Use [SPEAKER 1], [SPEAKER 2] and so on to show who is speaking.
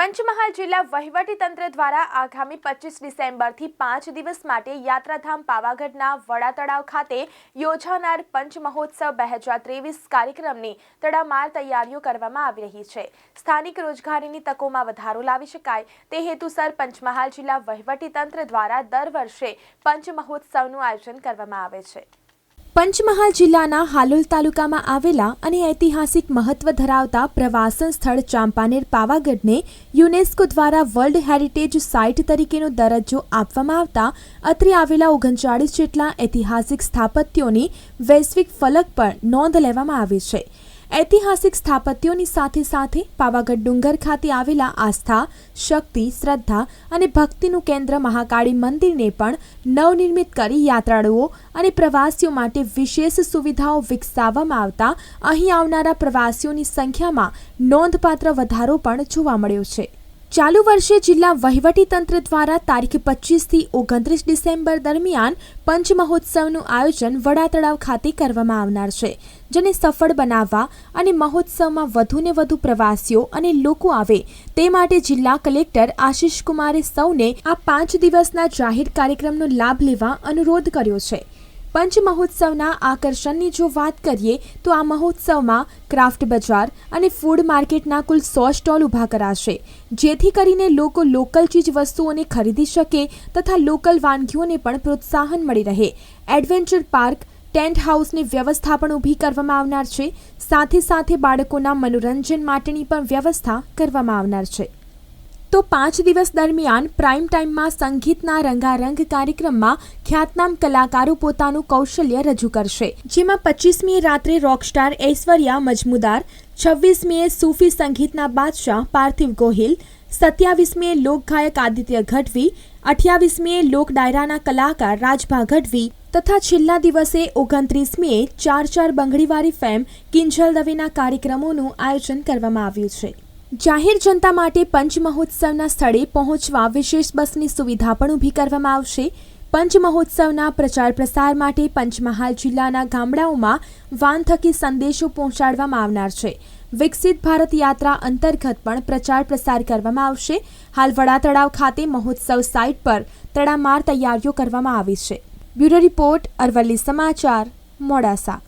[SPEAKER 1] પંચમહાલ જિલ્લા વહીવટીતંત્ર દ્વારા આગામી પચીસ ડિસેમ્બરથી પાંચ દિવસ માટે યાત્રાધામ પાવાગઢના વડા તળાવ ખાતે યોજાનાર પંચમહોત્સવ બે હજાર ત્રેવીસ કાર્યક્રમની તડામાર તૈયારીઓ કરવામાં આવી રહી છે. સ્થાનિક રોજગારીની તકોમાં વધારો લાવી શકાય તે હેતુસર પંચમહાલ જિલ્લા વહીવટીતંત્ર દ્વારા દર વર્ષે પંચમહોત્સવનું આયોજન કરવામાં આવે છે. પંચમહાલ જિલ્લાના હાલોલ તાલુકામાં આવેલા અને ઐતિહાસિક મહત્વ ધરાવતા પ્રવાસન સ્થળ ચાંપાનેર પાવાગઢને યુનેસ્કો દ્વારા વર્લ્ડ હેરિટેજ સાઇટ તરીકેનો દરજ્જો આપવામાં આવતા અત્રે આવેલા ઓગણચાળીસ જેટલા ઐતિહાસિક સ્થાપત્યોની વૈશ્વિક ફલક પર નોંધ લેવામાં આવી છે. ઐતિહાસિક સ્થાપત્યોની સાથે સાથે પાવાગઢ ડુંગર ખાતે આવેલા આસ્થા, શક્તિ, શ્રદ્ધા અને ભક્તિનું કેન્દ્ર મહાકાળી મંદિરને પણ નવનિર્મિત કરી યાત્રાળુઓ અને પ્રવાસીઓ માટે વિશેષ સુવિધાઓ વિકસાવવામાં આવતા અહીં આવનારા પ્રવાસીઓની સંખ્યામાં નોંધપાત્ર વધારો પણ જોવા મળ્યો છે. ચાલુ વર્ષે જિલ્લા વહીવટીતંત્ર દ્વારા તારીખ પચીસથી ઓગણત્રીસ ડિસેમ્બર દરમિયાન પંચ મહોત્સવનું આયોજન વડા તળાવ ખાતે કરવામાં આવનાર છે, જેને સફળ બનાવવા અને મહોત્સવમાં વધુને વધુ પ્રવાસીઓ અને લોકો આવે તે માટે જિલ્લા કલેક્ટર આશિષ કુમારે સૌને આ પાંચ દિવસના જાહેર કાર્યક્રમનો લાભ લેવા અનુરોધ કર્યો છે. પંચ મહોત્સવના આકર્ષણની જો વાત કરીએ, તો આ મહોત્સવમાં ક્રાફ્ટ બજાર અને ફૂડ માર્કેટના કુલ સો સ્ટોલ ઊભા કરાશે. જેથી કરીને લોકો લોકલ ચીજ વસ્તુઓને ખરીદી શકે તથા લોકલ વાનગીઓને પણ પ્રોત્સાહન મળી રહે. એડવેન્ચર પાર્ક, ટેન્ટ હાઉસની વ્યવસ્થા પણ ઊભી કરવામાં આવનાર છે. સાથે સાથે બાળકોના મનોરંજન માટેની પણ વ્યવસ્થા કરવામાં આવનાર છે. તો પાંચ દિવસ દરમિયાન પ્રાઇમ ટાઈમમાં સંગીતના રંગારંગ કાર્યક્રમમાં ખ્યાતનામ કલાકારો પોતાનું કૌશલ્ય રજૂ કરશે, જેમાં પચીસમી રાત્રે રોકસ્ટાર ઐશ્વર્યા મજમુદાર, છવ્વીસમીએ સૂફી સંગીતના બાદશાહ પાર્થિવ ગોહિલ, સત્યાવીસમીએ લોકગાયક આદિત્ય ગઢવી, અઠ્યાવીસમીએ લોક ડાયરાના કલાકાર રાજભા ગઢવી તથા છેલ્લા દિવસે ઓગણત્રીસમીએ ચાર ચાર બંગડીવાળી ફેમ કિંજલ દવેના કાર્યક્રમોનું આયોજન કરવામાં આવ્યું છે. જાહેર જનતા માટે પંચ મહોત્સવના સ્થળે પહોંચવા વિશેષ બસની સુવિધા પણ ઊભી કરવામાં આવશે. પંચ મહોત્સવના પ્રચાર પ્રસાર માટે પંચમહાલ જિલ્લાના ગામડાઓમાં વાન થકી સંદેશો પહોંચાડવામાં આવનાર છે. વિકસિત ભારત યાત્રા અંતર્ગત પણ પ્રચાર પ્રસાર કરવામાં આવશે. હાલ વડા તળાવ ખાતે મહોત્સવ સાઇટ પર તડામાર તૈયારીઓ કરવામાં આવી છે. બ્યુરો રિપોર્ટ અરવલ્લી સમાચાર, મોડાસા.